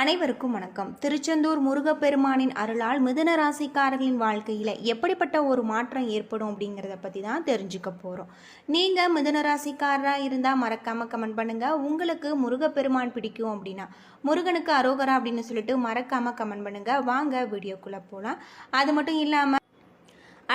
அனைவருக்கும் வணக்கம். திருச்செந்தூர் முருகப்பெருமானின் அருளால் மிதுன ராசிக்காரர்களின் வாழ்க்கையில் எப்படிப்பட்ட ஒரு மாற்றம் ஏற்படும் அப்படிங்கிறத பற்றி தான் தெரிஞ்சுக்க போகிறோம் நீங்கள் மிதுன ராசிக்காரராக இருந்தால் மறக்காமல் கமெண்ட் பண்ணுங்கள் உங்களுக்கு முருகப்பெருமான் பிடிக்கும் அப்படின்னா முருகனுக்கு அரோகரா அப்படின்னு சொல்லிட்டு மறக்காமல் கமெண்ட் பண்ணுங்கள் வாங்க வீடியோக்குள்ளே போகலாம் அது மட்டும் இல்லாமல்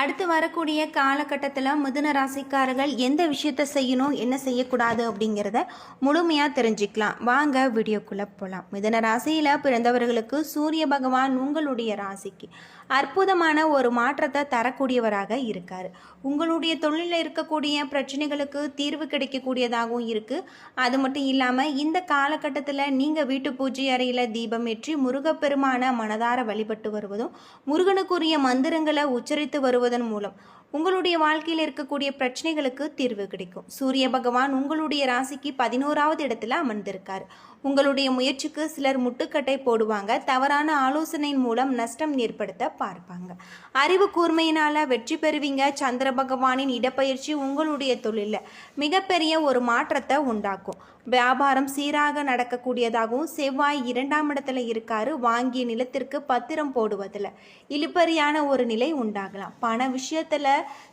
அடுத்து வரக்கூடிய காலகட்டத்தில் மிதுன ராசிக்காரர்கள் எந்த விஷயத்தை செய்யணும் என்ன செய்யக்கூடாது அப்படிங்கிறத முழுமையாக தெரிஞ்சுக்கலாம். வாங்க வீடியோக்குள்ளே போகலாம் மிதுன ராசியில் பிறந்தவர்களுக்கு சூரிய பகவான் உங்களுடைய ராசிக்கு அற்புதமான ஒரு மாற்றத்தை தரக்கூடியவராக இருக்கார். உங்களுடைய தொழிலில் இருக்கக்கூடிய பிரச்சனைகளுக்கு தீர்வு கிடைக்கக்கூடியதாகவும் இருக்குது அது மட்டும் இல்லாமல் இந்த காலகட்டத்தில் நீங்கள் வீட்டு பூஜை அறையில் தீபம் ஏற்றி முருகப்பெருமான மனதார வழிபட்டு வருவதும் முருகனுக்குரிய மந்திரங்களை உச்சரித்து வருவதன் மூலம் உங்களுடைய வாழ்க்கையில் இருக்கக்கூடிய பிரச்சனைகளுக்கு தீர்வு கிடைக்கும். சூரிய பகவான் உங்களுடைய ராசிக்கு பதினோராவது இடத்துல அமர்ந்திருக்கார். உங்களுடைய முயற்சிக்கு சிலர் முட்டுக்கட்டை போடுவாங்க. தவறான ஆலோசனையின் மூலம் நஷ்டம் ஏற்படுத்த பார்ப்பாங்க. அறிவு கூர்மையினால வெற்றி பெறுவீங்க. சந்திர பகவானின் இடப்பயிற்சி உங்களுடைய தொழிலில் மிகப்பெரிய ஒரு மாற்றத்தை உண்டாக்கும். வியாபாரம் சீராக நடக்கக்கூடியதாகவும் செவ்வாய் இரண்டாம் இடத்துல இருக்காரு. வாங்கிய நிலத்திற்கு பத்திரம் போடுவதில் இழுப்பறியான ஒரு நிலை உண்டாகலாம். பண விஷயத்தில்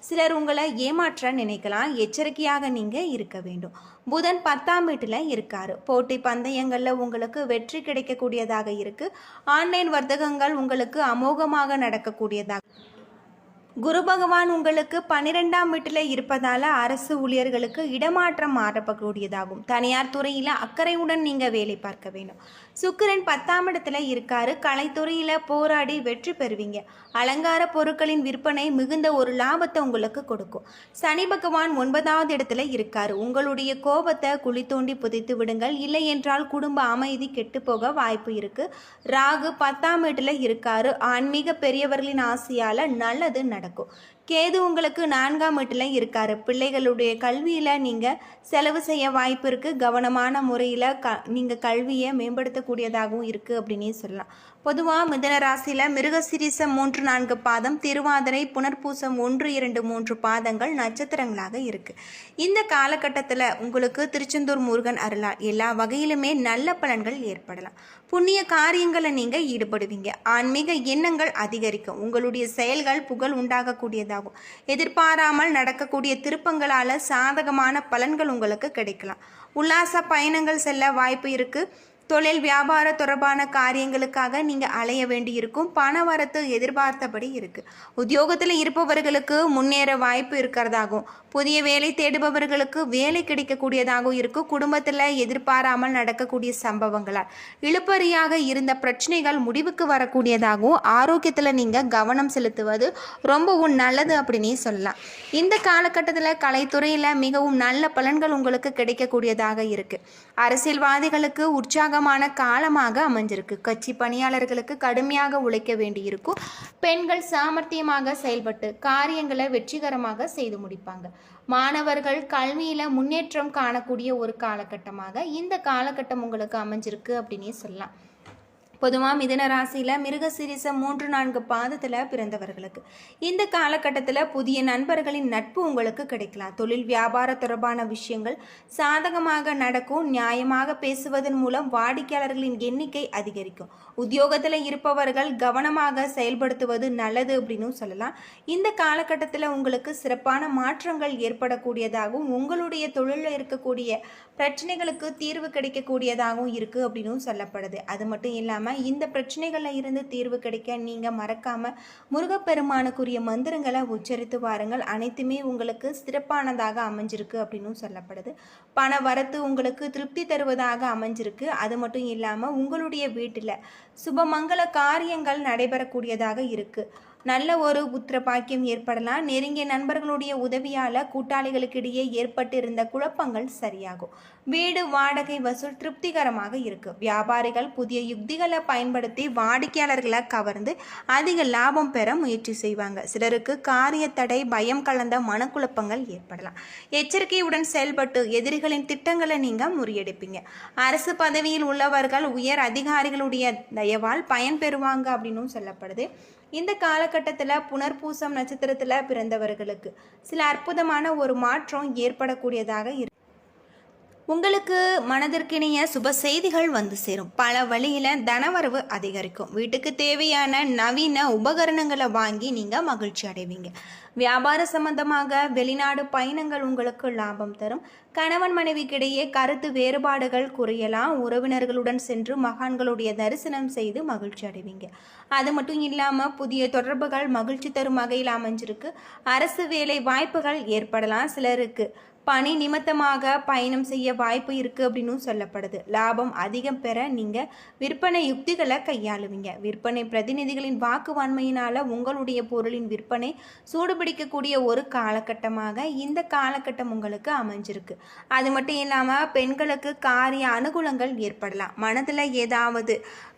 சிலர் உங்களை ஏமாற்ற நினைக்கலாம் எச்சரிக்கையாக நீங்கள் இருக்க வேண்டும். புதன் பத்தாம் வீட்டில் இருக்காரு. போட்டி பந்தயங்களில் உங்களுக்கு வெற்றி கிடைக்கக்கூடியதாக இருக்கு. ஆன்லைன் வர்த்தகங்கள் உங்களுக்கு அமோகமாக நடக்கக்கூடியதாக குரு பகவான் உங்களுக்கு பன்னிரெண்டாம் வீட்டில் இருப்பதால் அரசு ஊழியர்களுக்கு இடமாற்றம் மாறப்பக்கூடியதாகும் தனியார் துறையில் அக்கறையுடன் நீங்கள் வேலை பார்க்க வேண்டும். சுக்கிரன் பத்தாம் இடத்துல இருக்காரு. கலைத்துறையில் போராடி வெற்றி பெறுவீங்க. அலங்கார பொருட்களின் விற்பனை மிகுந்த ஒரு லாபத்தை உங்களுக்கு கொடுக்கும். சனி பகவான் ஒன்பதாவது இடத்துல இருக்கார். உங்களுடைய கோபத்தை குழி தோண்டி புதைத்து விடுங்கள். இல்லை என்றால் குடும்ப அமைதி கெட்டுப்போக போக வாய்ப்பு இருக்கு. ராகு பத்தாம் வீட்டில் இருக்காரு. ஆன்மீக பெரியவர்களின் ஆசையால் நல்லது நடக்கும். கேது உங்களுக்கு நான்காம் வீட்டில் இருக்காரு. பிள்ளைகளுடைய கல்வியில் நீங்கள் செலவு செய்ய வாய்ப்பு இருக்குது கவனமான முறையில் க நீங்கள் கல்வியை மேம்படுத்தக்கூடியதாகவும் இருக்குது அப்படின்னே சொல்லலாம். பொதுவாக மிதன ராசியில் மிருகசிரிசம் மூன்று நான்கு பாதம் திருவாதிரை புனர்பூசம் ஒன்று இரண்டு மூன்று பாதங்கள் நட்சத்திரங்களாக இருக்குது இந்த காலகட்டத்தில் உங்களுக்கு திருச்செந்தூர் முருகன் அருளால் எல்லா வகையிலுமே நல்ல பலன்கள் ஏற்படலாம். புண்ணிய காரியங்களை நீங்கள் ஈடுபடுவீங்க. ஆன்மீக எண்ணங்கள் அதிகரிக்கும். உங்களுடைய செயல்கள் புகழ் உண்டாகக்கூடியதாகும். எதிர்பாராமல் நடக்கக்கூடிய திருப்பங்களால் சாதகமான பலன்கள் உங்களுக்கு கிடைக்கலாம். உல்லாச பயணங்கள் செல்ல வாய்ப்பு இருக்குது தொழில் வியாபார தொடர்பான காரியங்களுக்காக நீங்கள் அலைய வேண்டி இருக்கும் பண வரத்து எதிர்பார்த்தபடி இருக்குது உத்தியோகத்தில் இருப்பவர்களுக்கு முன்னேற வாய்ப்பு இருக்கிறதாகும். புதிய வேலை தேடுபவர்களுக்கு வேலை கிடைக்கக்கூடியதாகவும் இருக்கும் குடும்பத்தில் எதிர்பாராமல் நடக்கக்கூடிய சம்பவங்களால். இழுப்பறியாக இருந்த பிரச்சனைகள் முடிவுக்கு வரக்கூடியதாகவும் ஆரோக்கியத்தில் நீங்கள் கவனம் செலுத்துவது ரொம்பவும் நல்லது அப்படின்னே சொல்லலாம். இந்த காலகட்டத்தில் கலைத்துறையில் மிகவும் நல்ல பலன்கள் உங்களுக்கு கிடைக்கக்கூடியதாக இருக்குது அரசியல்வாதிகளுக்கு உற்சாகம் உற்சாகமான காலமாக அமைஞ்சிருக்கு. கட்சி பணியாளர்களுக்கு கடுமையாக உழைக்க வேண்டியிருக்கும். பெண்கள் சாமர்த்தியமாக செயல்பட்டு காரியங்களை வெற்றிகரமாக செய்து முடிப்பாங்க. மாணவர்கள் கல்வியில் முன்னேற்றம் காணக்கூடிய ஒரு காலகட்டமாக இந்த காலகட்டம் உங்களுக்கு அமைஞ்சிருக்கு அப்படின்னே சொல்லலாம். பொதுவாக மிதன ராசியில் மிருகசிரிச மூன்று நான்கு பாதத்தில் பிறந்தவர்களுக்கு. இந்த காலகட்டத்தில் புதிய நண்பர்களின் நட்பு உங்களுக்கு கிடைக்கலாம். தொழில் வியாபார தொடர்பான விஷயங்கள் சாதகமாக நடக்கும். நியாயமாக பேசுவதன் மூலம் வாடிக்கையாளர்களின் எண்ணிக்கை அதிகரிக்கும். உத்தியோகத்தில் இருப்பவர்கள் கவனமாக செயல்படுத்துவது நல்லது அப்படின்னு சொல்லலாம். இந்த காலகட்டத்தில் உங்களுக்கு சிறப்பான மாற்றங்கள் ஏற்படக்கூடியதாகவும் உங்களுடைய தொழிலில் இருக்கக்கூடிய பிரச்சனைகளுக்கு தீர்வு கிடைக்கக்கூடியதாகவும் இருக்குது அப்படின்னு சொல்லப்படுது. அது மட்டும் இல்லாமல் இந்த பிரச்சனைகளில் இருந்து தீர்வு கிடைக்க நீங்கள் மறக்காமல் முருகப்பெருமானுக்குரிய மந்திரங்களை உச்சரித்து வாருங்கள். அனைத்துமே உங்களுக்கு சிறப்பானதாக அமைஞ்சிருக்கு அப்படின்னு சொல்லப்படுது. பண வரத்து உங்களுக்கு திருப்தி தருவதாக அமைஞ்சிருக்கு. அது மட்டும் இல்லாமல் உங்களுடைய வீட்டில் சுபமங்கல காரியங்கள் நடைபெறக்கூடியதாக இருக்குது நல்ல ஒரு புத்திர பாக்கியம் ஏற்படலாம். நெருங்கிய நண்பர்களுடைய உதவியால் கூட்டாளிகளுக்கிடையே ஏற்பட்டு இருந்த குழப்பங்கள் சரியாகும். வீடு வாடகை வசூல் திருப்திகரமாக இருக்குது வியாபாரிகள் புதிய யுக்திகளை பயன்படுத்தி வாடிக்கையாளர்களை கவர்ந்து அதிக லாபம் பெற முயற்சி செய்வாங்க. சிலருக்கு காரிய தடை பயம் கலந்த மனக்குழப்பங்கள் ஏற்படலாம். எச்சரிக்கையுடன் செயல்பட்டு எதிரிகளின் திட்டங்களை நீங்கள் முறியடிப்பீங்க. அரசு பதவியில் உள்ளவர்கள் உயர் அதிகாரிகளுடைய தயவால் பயன் பெறுவாங்க அப்படின்னும் சொல்லப்படுது. இந்த காலகட்டத்தில் புனர்பூசம் நட்சத்திரத்தில் பிறந்தவர்களுக்கு சில அற்புதமான ஒரு மாற்றம் ஏற்படக்கூடியதாக இரு உங்களுக்கு மனதிற்கிணைய சுப செய்திகள் வந்து சேரும். பல வழியில் தனவரவு அதிகரிக்கும். வீட்டுக்கு தேவையான நவீன உபகரணங்களை வாங்கி நீங்கள் மகிழ்ச்சி அடைவீங்க. வியாபார சம்பந்தமாக வெளிநாடு பயணங்கள் உங்களுக்கு லாபம் தரும். கணவன் மனைவிக்கிடையே கருத்து வேறுபாடுகள் குறையலாம். உறவினர்களுடன் சென்று மகான்களுடைய தரிசனம் செய்து மகிழ்ச்சி அடைவீங்க. அது மட்டும் இல்லாமல் புதிய தொடர்புகள் மகிழ்ச்சி தரும் வகையில் அமைஞ்சிருக்கு. அரசு வேலை வாய்ப்புகள் ஏற்படலாம். சிலருக்கு பணி நிமித்தமாக பயணம் செய்ய வாய்ப்பு இருக்குது அப்படின்னு சொல்லப்படுது. லாபம் அதிகம் பெற நீங்கள் விற்பனை யுக்திகளை கையாளுவீங்க. விற்பனை பிரதிநிதிகளின் வாக்குவாண்மையினால் உங்களுடைய பொருளின் விற்பனை சூடுபிடிக்கக்கூடிய ஒரு காலகட்டமாக இந்த காலகட்டம் உங்களுக்கு அமைஞ்சிருக்கு. அது மட்டும் இல்லாமல் பெண்களுக்கு காரிய அனுகூலங்கள் ஏற்படலாம். மனதில் ஏதாவது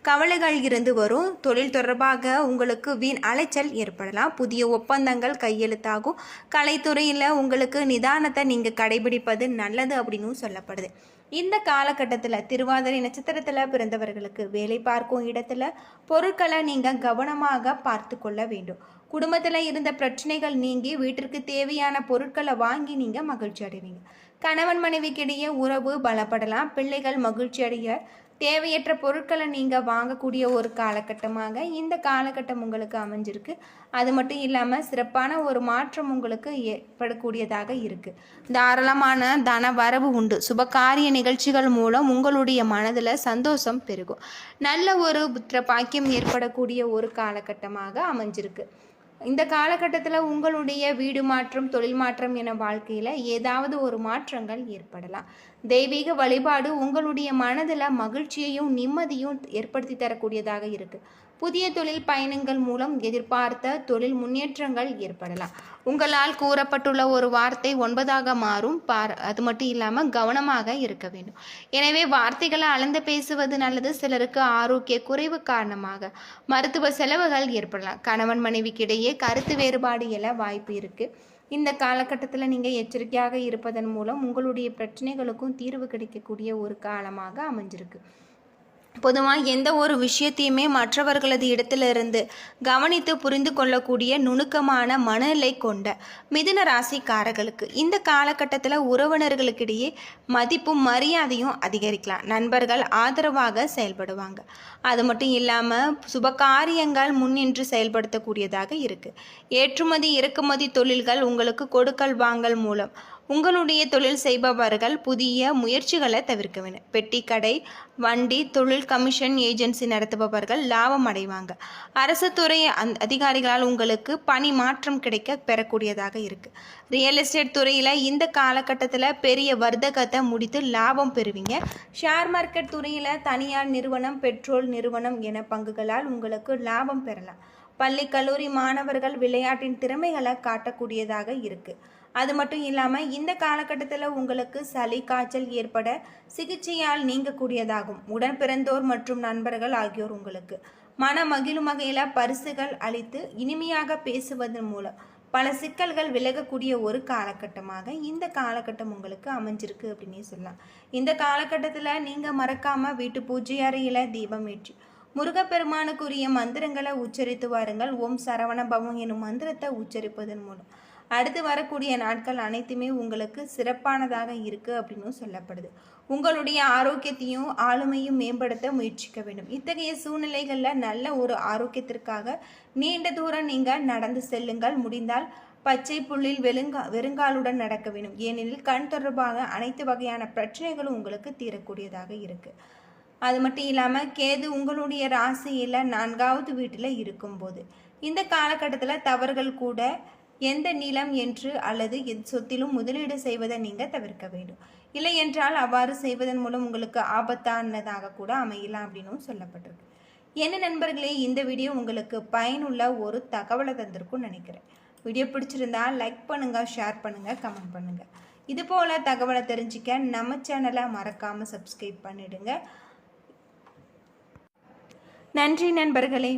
கவலைகள் இருந்து வரும். தொழில் தொடர்பாக உங்களுக்கு வீண் அலைச்சல் ஏற்படலாம். புதிய ஒப்பந்தங்கள் கையெழுத்தாகும். கலைத்துறையில் உங்களுக்கு நிதானத்தை நீங்கள் கடைபிடிப்பது நல்லது அப்படின்னு சொல்லப்படுது. இந்த காலகட்டத்தில் திருவாதிரை நட்சத்திரத்தில் பிறந்தவர்களுக்கு வேலை பார்க்கும் இடத்துல பொருட்களை நீங்கள் கவனமாக பார்த்து கொள்ள வேண்டும். குடும்பத்தில் இருந்த பிரச்சனைகள் நீங்கி வீட்டிற்கு தேவையான பொருட்களை வாங்கி நீங்கள் மகிழ்ச்சி அடைவீங்க. கணவன் மனைவிக்கிடையே உறவு பலப்படலாம். பிள்ளைகள் மகிழ்ச்சி அடைய தேவையற்ற பொருட்களை நீங்கள் வாங்கக்கூடிய ஒரு காலகட்டமாக இந்த காலகட்டம் உங்களுக்கு அமைஞ்சிருக்கு. அது மட்டும் இல்லாமல் சிறப்பான ஒரு மாற்றம் உங்களுக்கு ஏற்படக்கூடியதாக இருக்குது தாராளமான தன வரவு உண்டு. சுபகாரிய நிகழ்ச்சிகள் மூலம் உங்களுடைய மனதில் சந்தோஷம் பெருகும். நல்ல ஒரு புத்திர பாக்கியம் ஏற்படக்கூடிய ஒரு காலகட்டமாக அமைஞ்சிருக்கு. இந்த காலகட்டத்தில் உங்களுடைய வீடு மாற்றம் தொழில் மாற்றம் என வாழ்க்கையில் ஏதாவது ஒரு மாற்றங்கள் ஏற்படலாம். தெய்வீக வழிபாடு உங்களுடைய மனதில் மகிழ்ச்சியையும் நிம்மதியும் ஏற்படுத்தி தரக்கூடியதாக இருக்குது புதிய தொழில் பயணங்கள் மூலம் எதிர்பார்த்த தொழில் முன்னேற்றங்கள் ஏற்படலாம். உங்களால் கூறப்பட்டுள்ள ஒரு வார்த்தை ஒன்பதாக மாறும். பார் அது மட்டும் இல்லாமல் கவனமாக இருக்க வேண்டும். எனவே வார்த்தைகளை அளந்து பேசுவது நல்லது. சிலருக்கு ஆரோக்கிய குறைவு காரணமாக மருத்துவ செலவுகள் ஏற்படலாம். கணவன் மனைவிக்கிடையே கருத்து வேறுபாடு எழ வாய்ப்பு இருக்குது இந்த காலகட்டத்தில் நீங்கள் எச்சரிக்கையாக இருப்பதன் மூலம் உங்களுடைய பிரச்சனைகளுக்கும் தீர்வு கிடைக்கக்கூடிய ஒரு காலமாக அமைஞ்சிருக்கு. பொதுவாக எந்த ஒரு விஷயத்தையுமே மற்றவர்களது இடத்திலிருந்து கவனித்து புரிந்து கொள்ளக்கூடிய நுணுக்கமான மனநிலை கொண்ட மிதுன ராசிக்காரர்களுக்கு இந்த காலகட்டத்தில் உறவினர்களுக்கிடையே மதிப்பும் மரியாதையும் அதிகரிக்கலாம். நண்பர்கள் ஆதரவாக செயல்படுவாங்க. அது மட்டும் இல்லாமல் சுபகாரியங்கள் முன்னின்று செயல்படுத்தக்கூடியதாக இருக்குது ஏற்றுமதி இறக்குமதி தொழில்கள் உங்களுக்கு கொடுக்கல் வாங்கல் மூலம் உங்களுடைய தொழில் செய்பவர்கள் புதிய முயற்சிகளை தவிர்க்க வேண்டும் பெட்டி கடை வண்டி தொழில் கமிஷன் ஏஜென்சி நடத்துபவர்கள் லாபம் அடைவாங்க. அரசு துறை அந் அதிகாரிகளால் உங்களுக்கு பணி மாற்றம் கிடைக்க பெறக்கூடியதாக இருக்குது ரியல் எஸ்டேட் துறையில் இந்த காலகட்டத்தில் பெரிய வர்த்தகத்தை முடித்து லாபம் பெறுவீங்க. ஷேர் மார்க்கெட் துறையில் தனியார் நிறுவனம் பெட்ரோல் நிறுவனம் என பங்குகளால் உங்களுக்கு லாபம் பெறலாம். பள்ளி கல்லூரி மாணவர்கள் விளையாட்டின் திறமைகளை காட்டக்கூடியதாக இருக்குது அது மட்டும் இல்லாமல் இந்த காலகட்டத்தில் உங்களுக்கு சளி காய்ச்சல் ஏற்பட சிகிச்சையால் நீங்கக்கூடியதாகும். உடன் பிறந்தோர் மற்றும் நண்பர்கள் ஆகியோர் உங்களுக்கு. மன மகிழும் வகையில் பரிசுகள் அளித்து இனிமையாக பேசுவதன் மூலம் பல சிக்கல்கள் விலகக்கூடிய ஒரு காலகட்டமாக இந்த காலகட்டம் உங்களுக்கு அமைஞ்சிருக்கு அப்படின்னே சொல்லலாம். இந்த காலகட்டத்தில் நீங்கள் மறக்காமல் வீட்டு பூஜை அறையில் தீபம் ஏற்றி முருகப்பெருமானுக்குரிய மந்திரங்களை உச்சரித்து வாருங்கள். ஓம் சரவண பவம் எனும் மந்திரத்தை உச்சரிப்பதன் மூலம். அடுத்து வரக்கூடிய நாட்கள் அனைத்துமே உங்களுக்கு சிறப்பானதாக இருக்குது அப்படின்னு சொல்லப்படுது. உங்களுடைய ஆரோக்கியத்தையும் ஆளுமையும் மேம்படுத்த முயற்சிக்க வேண்டும். இத்தகைய சூழ்நிலைகளில் நல்ல ஒரு ஆரோக்கியத்திற்காக நீண்ட தூரம் நீங்கள் நடந்து செல்லுங்கள். முடிந்தால் பச்சை புள்ளில் வெளுங்கா வெறுங்காலுடன் நடக்க வேண்டும். ஏனெனில் கண் தொடர்பாக அனைத்து வகையான பிரச்சனைகளும் உங்களுக்கு தீரக்கூடியதாக இருக்குது அது மட்டும் இல்லாமல் கேது உங்களுடைய ராசியில் நான்காவது வீட்டில் இருக்கும்போது இந்த காலகட்டத்தில் தவறுகள் கூட எந்த நிலம் என்று அல்லது சொத்திலும் முதலீடு செய்வதை நீங்கள் தவிர்க்க வேண்டும். இல்லை என்றால் அவ்வாறு செய்வதன் மூலம் உங்களுக்கு ஆபத்தானதாக கூட அமையலாம் அப்படின்னும் சொல்லப்பட்டிருக்கு. என்ன நண்பர்களே இந்த வீடியோ உங்களுக்கு பயனுள்ள ஒரு தகவலை தந்திருக்கும்னு நினைக்கிறேன். வீடியோ பிடிச்சிருந்தா லைக் பண்ணுங்கள் ஷேர் பண்ணுங்கள் கமெண்ட் பண்ணுங்கள் இது போல் தகவலை தெரிஞ்சிக்க நம்ம சேனலை மறக்காமல் சப்ஸ்கிரைப் பண்ணிடுங்க. நன்றி நண்பர்களே.